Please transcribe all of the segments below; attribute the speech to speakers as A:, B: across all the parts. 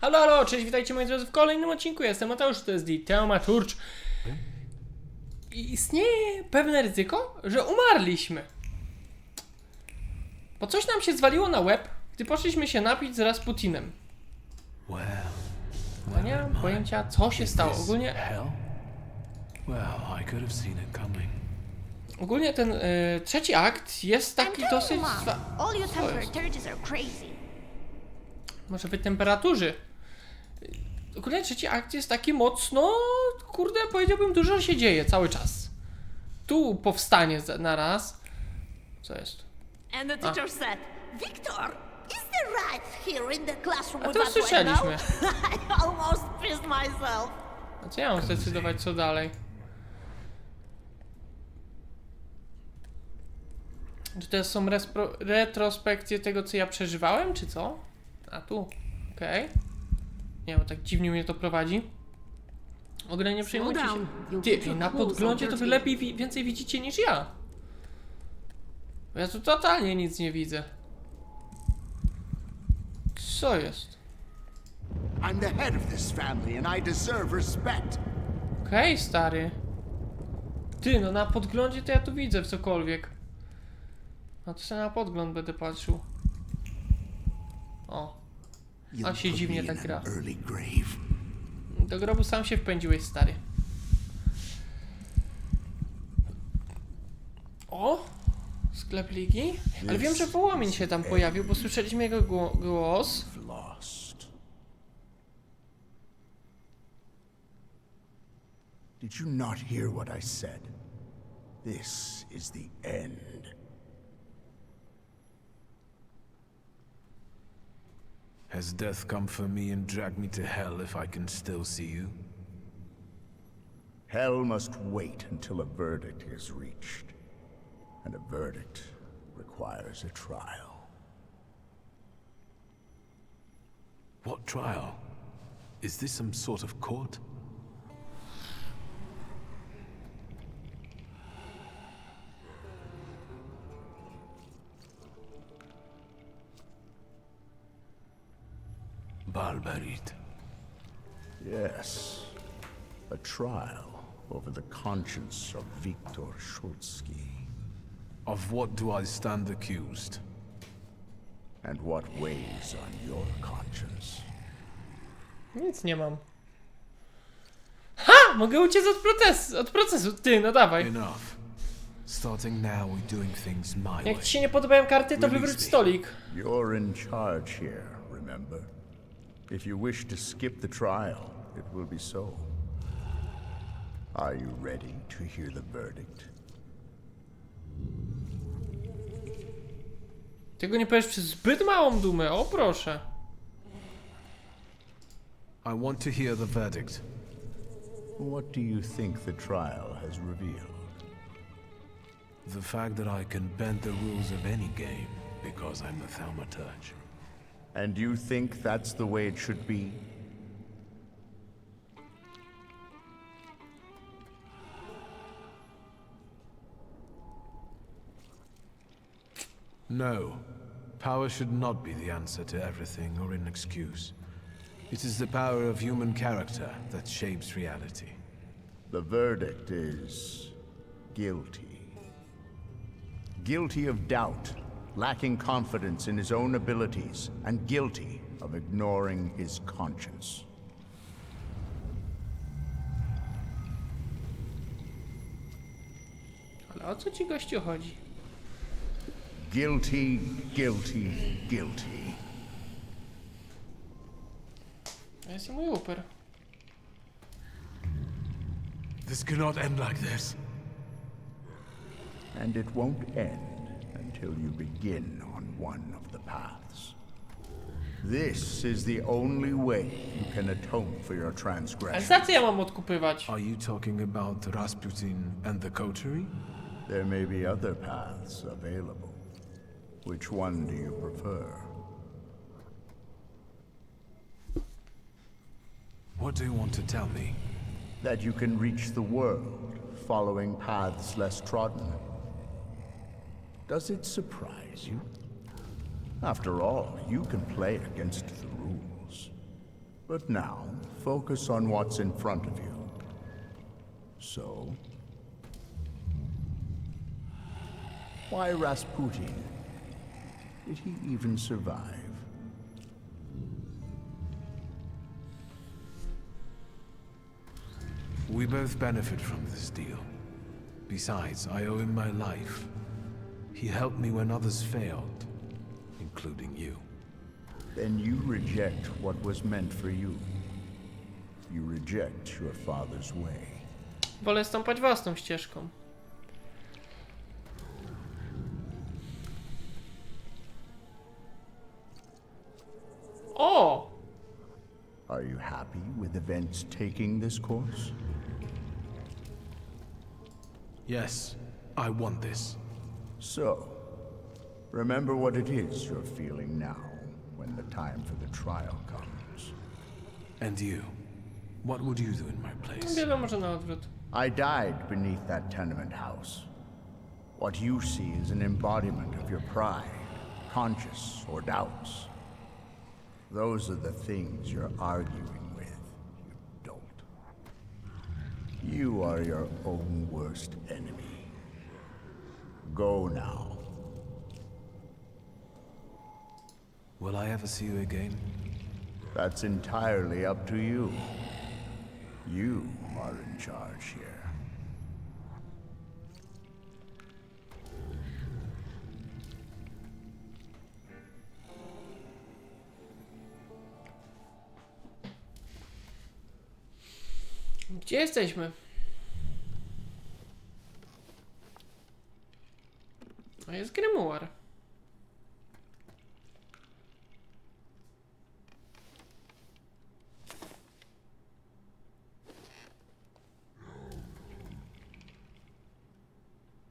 A: Halo, halo, cześć, witajcie moi drodzy w kolejnym odcinku. Jestem Mateusz, to jest The Teumaturcz. I istnieje pewne ryzyko, że umarliśmy. Bo coś nam się zwaliło na łeb, gdy poszliśmy się napić z Rasputinem.
B: Well,
A: No nie mam pojęcia, co się stało. Ogólnie,
B: hell? Well, I could have seen it coming.
A: ogólnie ten y, trzeci akt jest taki dosyć... Zwa-
C: Mom, all your
A: Co jest?
C: temperatures are crazy.
A: może być temperaturzy. Ogólnie trzeci akt jest taki mocno, kurde, powiedziałbym, dużo się dzieje cały czas. Tu powstanie na raz. Co jest?
C: And the teacher said, Victor, is there right here in the classroom
A: A to
C: window?
A: słyszeliśmy.
C: I almost pissed myself.
A: A co ja mam zdecydować, co dalej? Czy to są retrospekcje tego, co ja przeżywałem, czy co? A tu, okej. Nie, bo tak dziwnie mnie to prowadzi. W ogóle nie przejmujcie się. Ty, na podglądzie to wy lepiej, wi- więcej widzicie niż ja. Bo ja tu totalnie nic nie widzę. Co jest?
D: I'm the head of this family and I deserve respect.
A: Okej, stary. Ty, no na podglądzie to ja tu widzę w cokolwiek. No to sobie na podgląd będę patrzył. O,
D: You'll
A: się dziwnie tak gra. do grobu sam się wpędziłeś, stary. O! Sklep ligi. Ale wiem, że Wołomin się tam pojawił, bo słyszeliśmy jego gło- głos.
D: Did you not hear what I said? This is the end.
B: Has death come for me and dragged me to hell if I can still see you?
D: Hell must wait until a verdict is reached. And a verdict requires a trial.
B: What trial? Is this some sort of court? Barbarit.
D: Yes, a trial over the conscience of Viktor Schultzky.
B: Of what do I stand accused?
D: And what weighs on your conscience?
A: Nic nie mam. Ha! Mogę uciec od procesu, od procesu. Ty, no dawaj.
B: Enough. Starting now, we're doing things my way.
A: Jak ci się nie podobają karty, to wywróć stolik.
D: You're in charge here, remember? If you wish to skip the trial, it will be so. Are you ready to hear the verdict?
A: Tego nie powiesz przez zbyt małą dumę, o proszę.
B: I want to hear the verdict.
D: What do you think the trial has revealed?
B: The fact that I can bend the rules of any game because I'm a thaumaturge.
D: And you think that's the way it should be?
B: No. Power should not be the answer to everything or an excuse. It is the power of human character that shapes reality.
D: The verdict is guilty. Guilty of doubt, lacking confidence in his own abilities, and guilty of ignoring his conscience.
A: Ale o co ci gościu chodzi?
D: Guilty, guilty, guilty.
A: To jest mój uper.
B: This cannot end like this.
D: And it won't end until you begin on one of the paths. This is the only way you can atone for your
A: Ale
D: transgression.
A: za co ja mam odkupywać?
B: Are you talking about Rasputin and the coterie?
D: There may be other paths available. Which one do you prefer?
B: What do you want to tell me?
D: That you can reach the world following paths less trodden. Does it surprise you? After all, you can play against the rules. But now, focus on what's in front of you. So, why Rasputin? Did he even survive?
B: We both benefit from this deal. Besides, I owe him my life. He helped me when others failed, including you.
D: Then you reject what was meant for you. You reject your father's way.
A: Wolę stąpać własną ścieżką. O!
D: Are you happy with events taking this course?
B: Yes, I want this.
D: So, remember what it is you're feeling now when the time for the trial comes.
B: And you? What would you do in my place?
A: Wiele może na odwrót.
D: I died beneath that tenement house. What you see is an embodiment of your pride, conscience, or doubts. Those are the things you're arguing with, you dolt. You are your own worst enemy. Go now.
B: Will I ever see you again?
D: That's entirely up to you. You are in charge here.
A: Gdzie jesteśmy? Jest Grimoire.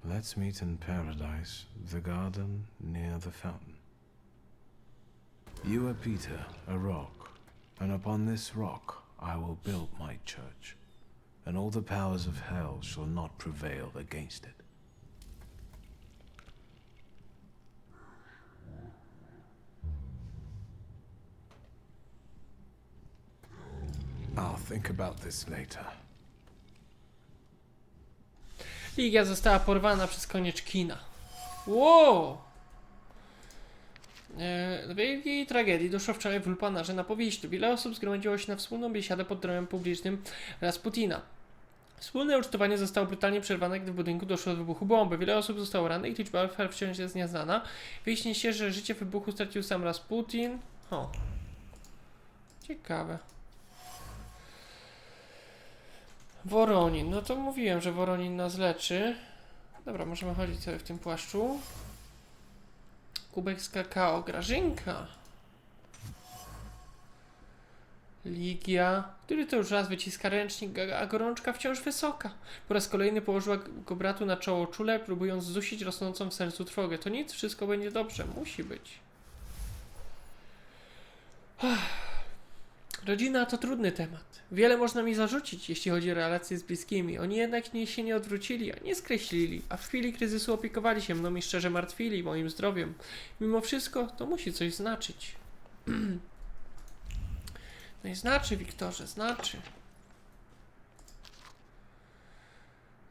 B: Let's meet in paradise, the garden near the fountain. You are Peter, a rock, and upon this rock I will build my church, and all the powers of hell shall not prevail against it. Think about this later.
A: Ligia została porwana przez koniec kina. Wow! E, Do wielkiej tragedii doszło wczoraj w Ulpanarze na powieściu. Wiele osób zgromadziło się na wspólną biesiadę pod domem publicznym Rasputina. Wspólne ucztowanie zostało brutalnie przerwane, gdy w budynku doszło do wybuchu bomby. Wiele osób zostało rannych, liczba ofiar wciąż jest nieznana. Wyjaśni się, że życie w wybuchu stracił sam Rasputin. O. Ciekawe. Woronin. No to mówiłem, że Woronin nas leczy. Dobra, możemy chodzić sobie w tym płaszczu. Kubek z kakao. Grażynka. Ligia. Który to już raz wyciska ręcznik, a- gorączka wciąż wysoka. Po raz kolejny położyła go bratu na czoło czule, próbując zdusić rosnącą w sercu trwogę. To nic, wszystko będzie dobrze. Musi być. Rodzina to trudny temat. Wiele można mi zarzucić, jeśli chodzi o relacje z bliskimi. Oni jednak nie się nie odwrócili, a nie skreślili, a w chwili kryzysu opiekowali się mną i szczerze martwili moim zdrowiem. Mimo wszystko to musi coś znaczyć. No i znaczy, Wiktorze, znaczy.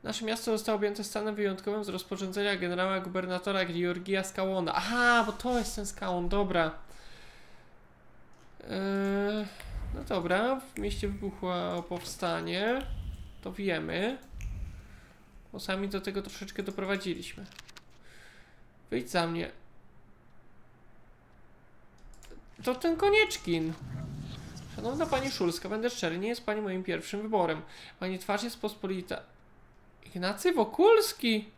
A: Nasze miasto zostało objęte stanem wyjątkowym z rozporządzenia generała gubernatora Georgia Skałona. Aha, bo to jest ten Skałon, dobra. Eee, no dobra, w mieście wybuchło powstanie. To wiemy. Bo sami do tego troszeczkę doprowadziliśmy. Wyjdź za mnie. To ten konieczkin. Szanowna pani Szulska, będę szczery, nie jest pani moim pierwszym wyborem. Pani twarz jest pospolita. Ignacy Wokulski!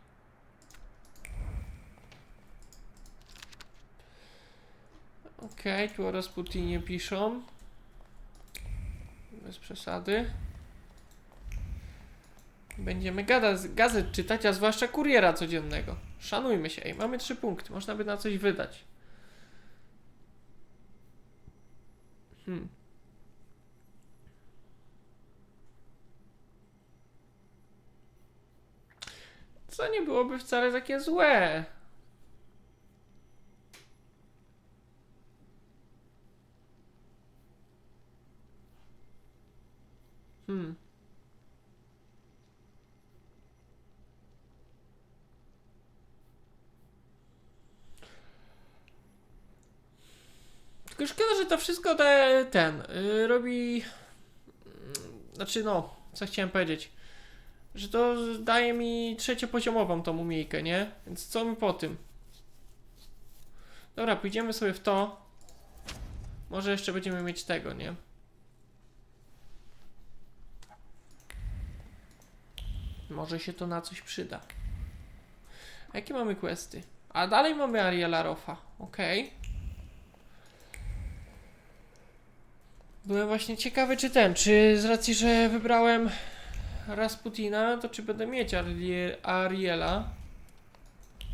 A: Okej, tu o Rasputinie piszą. Bez przesady. Będziemy gada, gazet czytać, a zwłaszcza kuriera codziennego. Szanujmy się. Ej, mamy trzy punkty. Można by na coś wydać. Hmm. Co nie byłoby wcale takie złe. Hmm. Tylko szkoda, że to wszystko te, ten y, robi. mm, Znaczy, no, co chciałem powiedzieć. Że to daje mi trzeciopoziomową tą umiejkę, nie? Więc co mi po tym? Dobra, pójdziemy sobie w to. Może jeszcze będziemy mieć tego, nie? Może się to na coś przyda. A jakie mamy questy? A dalej mamy Ariela Rofa. Okej. Byłem właśnie ciekawy, czy ten, czy z racji, że wybrałem Rasputina, to czy będę mieć Arie- Ariela?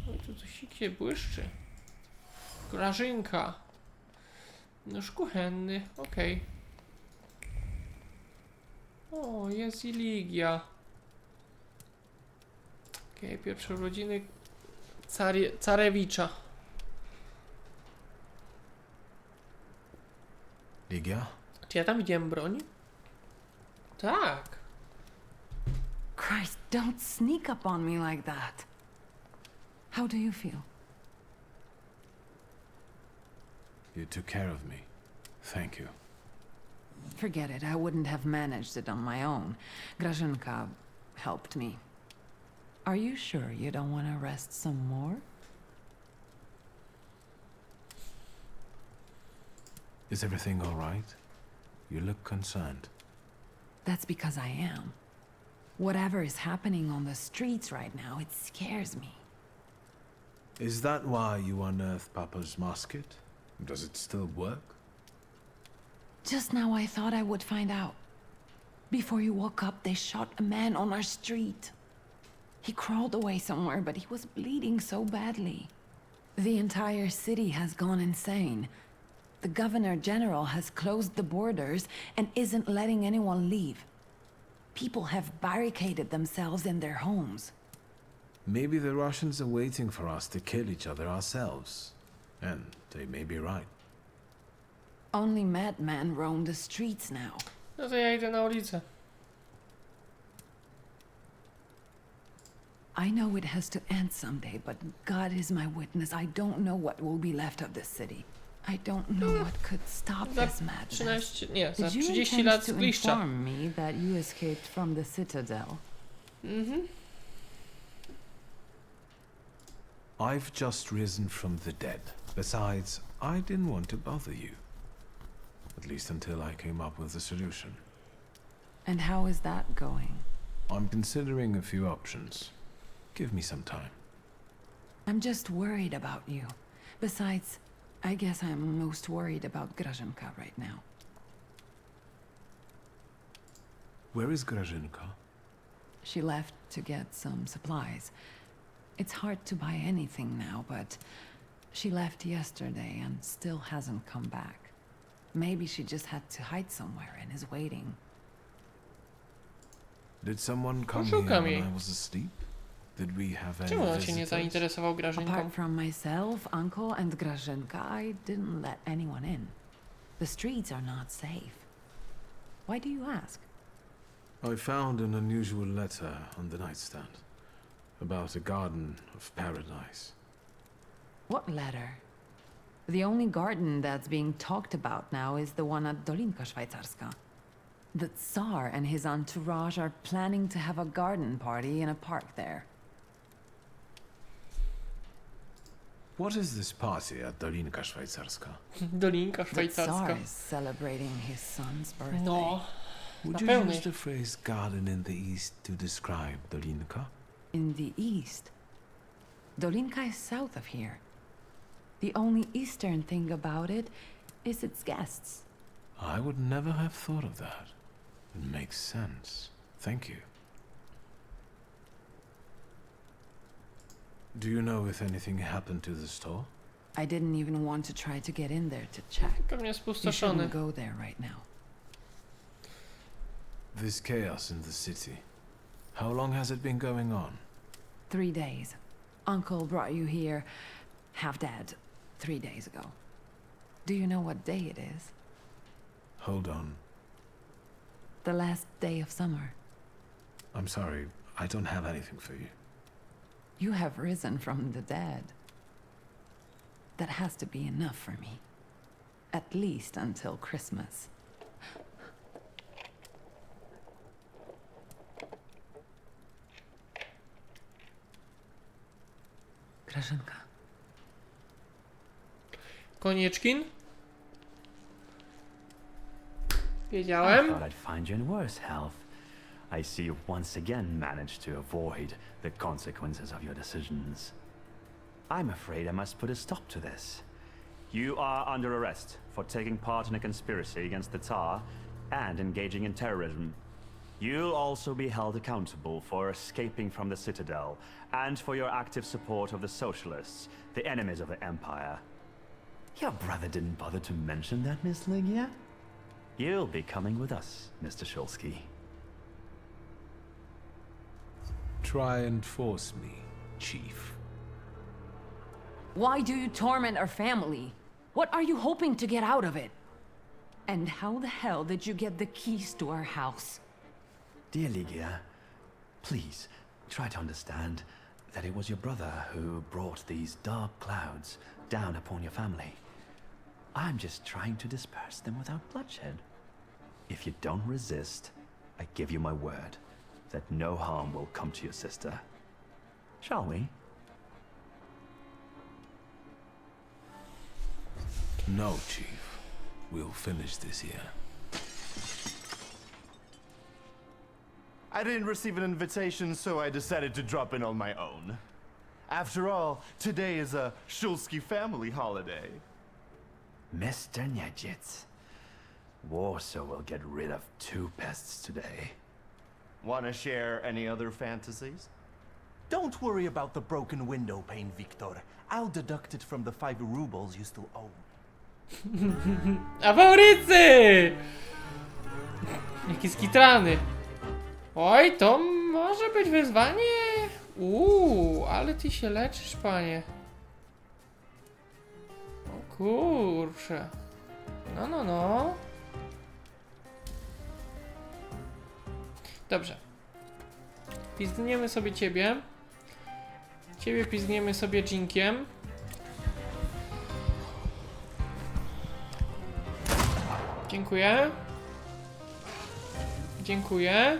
A: No tu coś się błyszczy. Grażynka. Nóż kuchenny, okej. O, jest i Ligia. Okej, pierwsze urodziny Carie, Carewicza.
B: Ligia?
A: Czy ja tam widziałem broń? Tak.
E: Christ, don't sneak up on me like that. How do you feel?
B: You took care of me. Thank you.
E: Forget it. I wouldn't have managed it on my own. Grażynka helped me. Are you sure you don't want to rest some more?
B: Is everything all right? You look concerned.
E: That's because I am. Whatever is happening on the streets right now, it scares me.
B: Is that why you unearthed Papa's musket? Does it still work?
E: Just now I thought I would find out. Before you woke up, they shot a man on our street. He crawled away somewhere, but he was bleeding so badly. The entire city has gone insane. The Governor General has closed the borders and isn't letting anyone leave. People have barricaded themselves in their homes.
B: Maybe the Russians are waiting for us to kill each other ourselves. And they may be right.
E: Only madmen roam the streets now.
A: No to ja idę na ulicę.
E: I know it has to end someday, but God is my witness. I don't know what will be left of this city. I don't know what could stop
A: Za
E: this madness.
A: 13, nie, za
E: Did you
A: 30
E: intend
A: lat
E: to
A: zgliszcza.
E: inform me that you escaped from the Citadel?
A: Mhm.
B: I've just risen from the dead. Besides, I didn't want to bother you. At least until I came up with a solution.
E: And how is that going?
B: I'm considering a few options. Give me some time.
E: I'm just worried about you. Besides, I guess I'm most worried about Grażynka right now.
B: Where is Grażynka?
E: She left to get some supplies. It's hard to buy anything now, but she left yesterday and still hasn't come back. Maybe she just had to hide somewhere and is waiting.
B: Did someone come
A: Poszukam
B: here when
A: jej.
B: I was asleep? Did we have any
A: Czemu on się nie
B: visitors?
A: zainteresował Grażynką?
E: Apart from myself, Uncle, and Grażynka, I didn't let anyone in. The streets are not safe. Why do you ask?
B: I found an unusual letter on the nightstand about a garden of paradise.
E: What letter? The only garden that's being talked about now is the one at Dolinka Szwajcarska. The Tsar and his entourage are planning to have a garden party in a park there.
B: What is this party at Dolinka Szwajcarska?
A: Dolinka
E: The Tsar
A: szwajcarska.
E: is celebrating his son's birthday.
A: No,
B: Would you
A: pewno.
B: use the phrase garden in the east to describe Dolinka?
E: In the east. Dolinka is south of here. The only eastern thing about it is its guests.
B: I would never have thought of that. It makes sense. Thank you. Do you know if anything happened to the store?
E: I didn't even want to try to get in there to check.
A: pewnie
E: You
A: spustoszony.
E: shouldn't go there right now.
B: This chaos in the city. How long has it been going on?
E: Three days. Uncle brought you here, half dead, three days ago. Do you know what day it is?
B: Hold on.
E: The last day of summer.
B: I'm sorry, I don't have anything for you.
E: You have risen from the dead. That has to be enough for me. At least until Christmas. Grażynka.
A: Konieczkin?
F: I
A: Wiedziałem.
F: thought I'd find you in worse health. I see you've once again managed to avoid the consequences of your decisions. I'm afraid I must put a stop to this. You are under arrest for taking part in a conspiracy against the Tsar and engaging in terrorism. You'll also be held accountable for escaping from the Citadel and for your active support of the Socialists, the enemies of the Empire. Your brother didn't bother to mention that, Miss Ligia? You'll be coming with us, Mr. Shulsky.
B: Try and force me, Chief.
E: Why do you torment our family? What are you hoping to get out of it? And how the hell did you get the keys to our house?
F: Dear Ligia, please try to understand that it was your brother who brought these dark clouds down upon your family. I'm just trying to disperse them without bloodshed. If you don't resist, I give you my word that no harm will come to your sister. Shall we?
B: No, Chief. We'll finish this here.
G: I didn't receive an invitation, so I decided to drop in on my own. After all, today is a Shulsky family holiday.
F: Mr. Nyajits, Warsaw will get rid of two pests today.
G: Want to share any other fantasies?
H: Don't worry about the broken window pane, Victor. I'll deduct it from the five rubles you still owe.
A: A Maurycy! Jaki skitrany. Oj, to może być wyzwanie. Uuu, ale ty się leczysz, panie. O kurcze. No, no, no. Dobrze. Pizdniemy sobie ciebie. Ciebie pizdniemy sobie dżinkiem. Dziękuję. Dziękuję.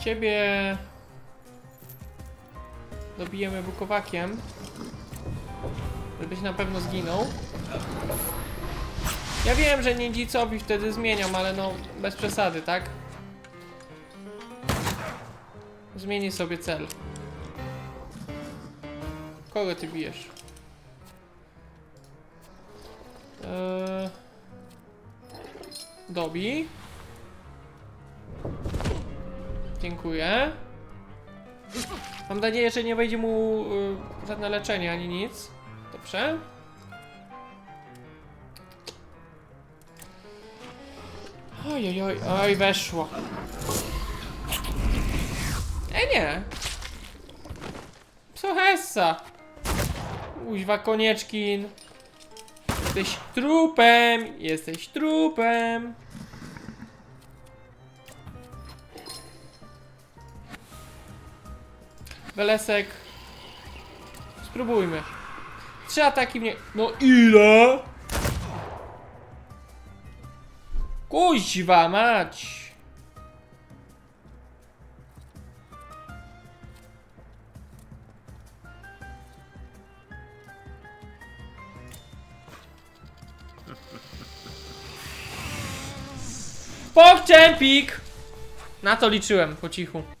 A: Ciebie dobijemy bukowakiem, żebyś na pewno zginął. Ja wiem, że niedźwicowi wtedy zmienią, ale no bez przesady, tak? Zmieni sobie cel. Kogo ty bijesz? Eee... Dobi. Dziękuję. Mam nadzieję, że nie wejdzie mu y, żadne leczenie ani nic. Dobrze. Oj, oj, oj, oj, weszło. Ej, nie. Psohessa. Uźwa konieczkin. Jesteś trupem, jesteś trupem. Welesek. Spróbujmy. Trzy ataki mnie. No ile? Kuźwa mać. Pokczempik! Na to liczyłem po cichu.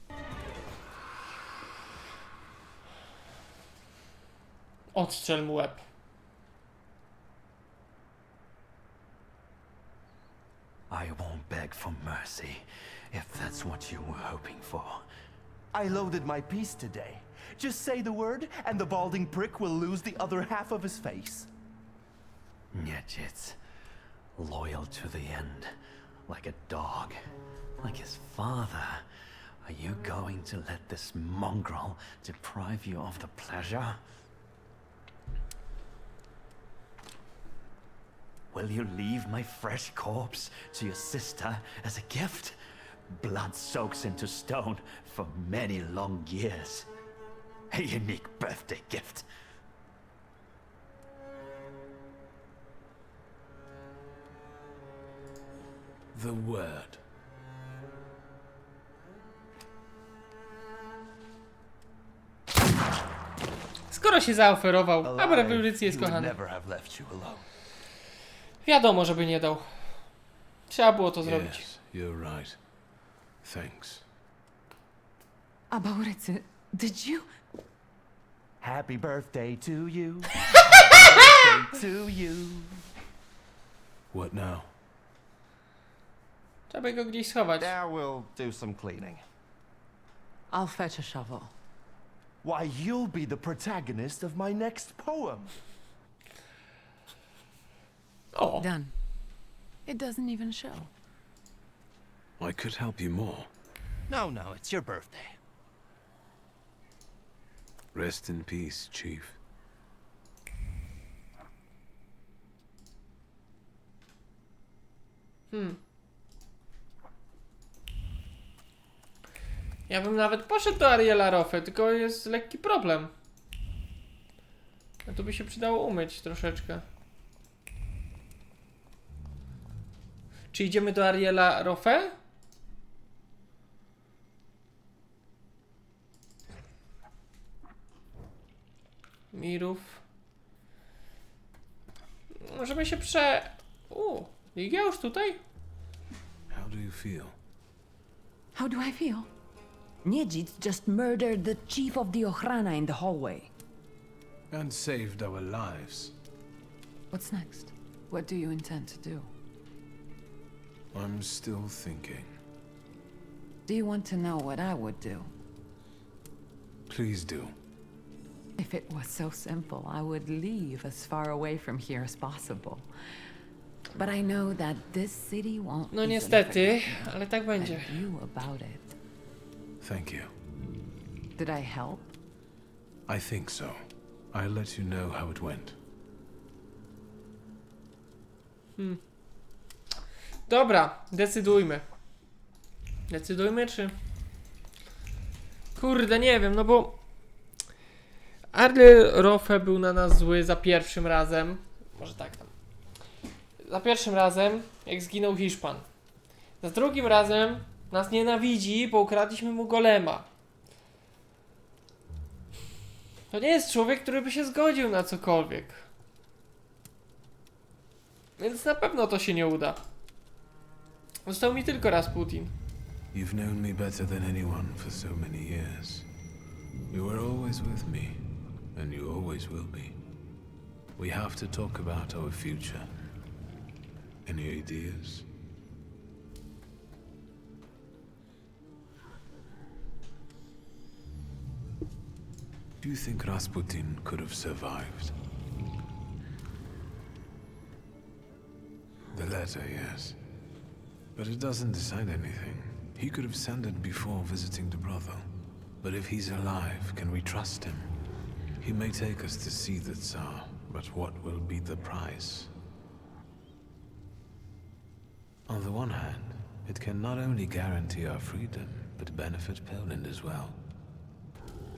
A: Odstrzel mu łeb.
F: I won't beg for mercy, if that's what you were hoping for.
H: I loaded my piece today. Just say the word, and the balding prick will lose the other half of his face.
F: Nyajits, loyal to the end, like a dog, like his father. Are you going to let this mongrel deprive you of the pleasure? Will you leave my fresh corpse to your sister as a gift? Blood soaks into stone for many long years. A unique birthday gift.
B: The word.
A: Skoro się zaoferował, a
H: Alive,
A: rewolucji jest
H: he would
A: kochany.
H: never have left you alone.
A: Wiadomo, żeby nie dał. Trzeba było to zrobić.
B: Yes, you're right. Thanks.
E: Abourice, did you?
H: Happy birthday to you. Happy birthday to you.
B: What now?
A: Trzeba by go gdzieś schować.
H: Now we'll do some cleaning.
E: I'll fetch a shovel.
H: Why, you'll be the protagonist of my next poem.
A: O,
E: Done. It doesn't even show.
B: I could help you more.
H: No, no, it's your birthday.
B: Rest in peace, Chief.
A: ja bym nawet poszedł do Ariela Rofy, tylko jest lekki problem. A tu by się przydało umyć troszeczkę. Czy idziemy do Ariela Rofę? Mirów. Możemy się prze... U, Ligia już tutaj?
B: How do you feel?
E: How do I feel? Nijit just murdered the chief of the Ochrana in the hallway.
B: And saved our lives.
E: What's next? What do you intend to do?
B: I'm still thinking.
E: Do you want to know what I would do?
B: Please do.
E: If it was so simple, I would leave as far away from here as possible. But I know that this city won't.
A: No
E: easily
A: niestety,
E: forgive me.
A: ale tak będzie.
E: And you about it.
B: Thank you.
E: Did I help?
B: I think so. I'll let you know how it went. Hmm.
A: Dobra, decydujmy. Decydujmy, czy... Kurde, nie wiem, no bo... Arle Rofe był na nas zły za pierwszym razem. Może tak tam. Za pierwszym razem, jak zginął Hiszpan. Za drugim razem nas nienawidzi, bo ukradliśmy mu golema. To nie jest człowiek, który by się zgodził na cokolwiek. Więc na pewno to się nie uda. Został mi tylko.
B: You've known me better than anyone for so many years. You were always with me, and you always will be. We have to talk about our future. Any ideas? Do you think Rasputin could have survived? The letter, yes. But it doesn't decide anything. He could have sent it before visiting the brothel. But if he's alive, can we trust him? He may take us to see the Tsar, but what will be the price? On the one hand, it can not only guarantee our freedom, but benefit Poland as well.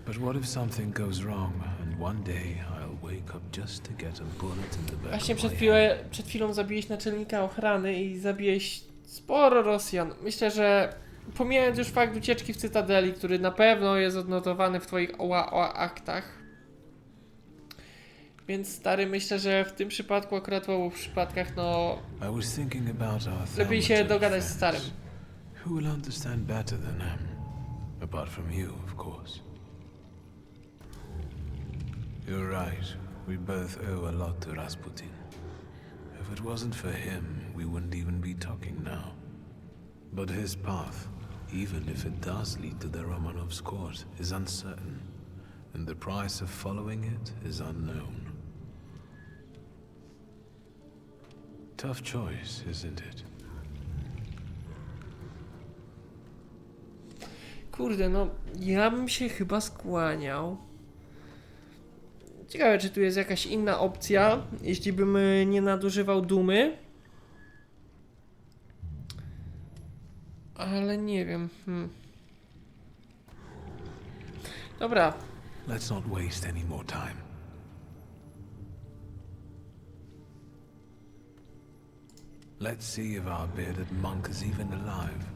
B: But what if something goes wrong, and one day I'll wake up just to get a bullet in the back
A: Właśnie
B: of
A: przed, chwilę, przed chwilą zabiłeś naczelnika ochrany i zabiłeś sporo Rosjan. Myślę, że pomijając już fakt ucieczki w Cytadeli, który na pewno jest odnotowany w twoich oła aktach. Więc stary, myślę, że w tym przypadku, akurat w obu przypadkach, no lepiej się dogadać z starym.
B: Who will understand better than him? Apart from you, of course. You're right. We both owe a lot to Rasputin. If it wasn't for him, we wouldn't even be talking now. But his path, even if it does lead to the Romanovs' court, is uncertain, and the price of following it is unknown. Tough choice, isn't it?
A: Kurde, no ja bym się chyba skłaniał. Ciekawe, czy tu jest jakaś inna opcja, jeśli bym nie nadużywał dumy. Ale nie wiem. Hmm. Dobra,
B: Let's not waste any more time. Let's see if our bearded monk is even alive.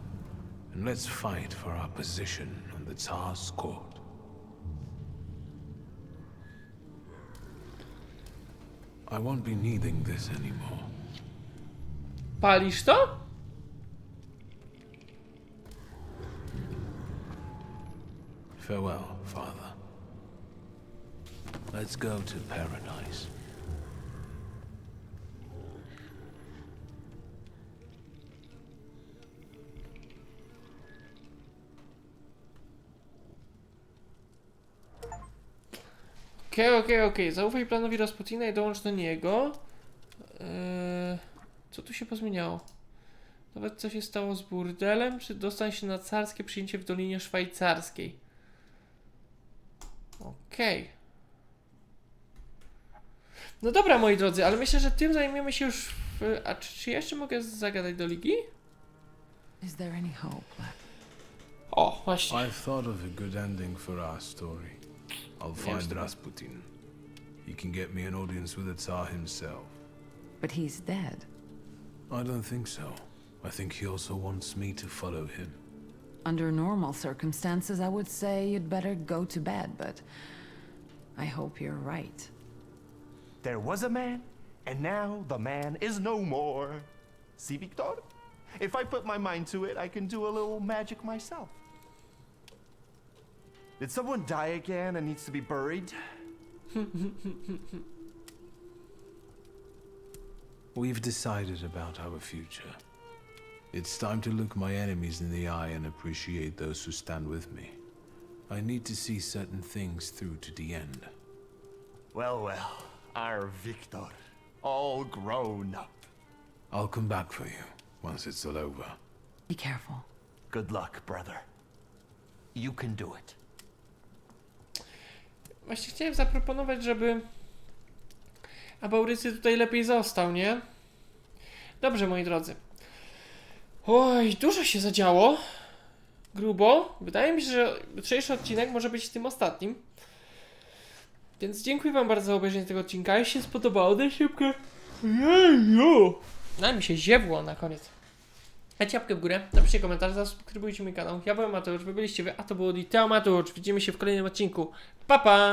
B: And let's fight for our position on the Tsar's court. I won't be needing this anymore.
A: palisz to?
B: Farewell, father. Let's go to paradise.
A: Okej, okej, okej. Zaufaj planowi Rasputina i dołącz do niego. Eee, co tu się pozmieniało? Nawet co się stało z burdelem? Czy dostań się na carskie przyjęcie w Dolinie Szwajcarskiej? Okej. No dobra, moi drodzy, ale myślę, że tym zajmiemy się już w... A czy, czy jeszcze mogę zagadać do ligi?
E: Is there any hope left?
A: O, właśnie.
B: I've thought of a good ending for our story. I'll find. Rasputin. He can get me an audience with the Tsar himself.
E: But he's dead.
B: I don't think so. I think he also wants me to follow him.
E: Under normal circumstances, I would say you'd better go to bed, but I hope you're right.
G: There was a man, and now the man is no more. See, Victor? If I put my mind to it, I can do a little magic myself. Did someone die again and needs to be buried?
B: We've decided about our future. It's time to look my enemies in the eye and appreciate those who stand with me. I need to see certain things through to the end.
G: Well, well, our Victor, all grown up.
B: I'll come back for you once it's all over.
E: Be careful.
G: Good luck, brother. You can do it.
A: Właśnie chciałem zaproponować, żeby Abaurycy tutaj lepiej został, nie? Dobrze, moi drodzy. Oj, dużo się zadziało. Grubo. Wydaje mi się, że jutrzejszy odcinek może być tym ostatnim. Więc dziękuję wam bardzo za obejrzenie tego odcinka. Jeśli się spodobało, daj szybko. Jeju! No mi się ziewło na koniec. Dajcie łapkę w górę, napiszcie komentarz, zasubskrybujcie mój kanał. Ja byłem Mateusz, wy byliście wy, a to było Diteo Mateusz. Widzimy się w kolejnym odcinku. Pa pa!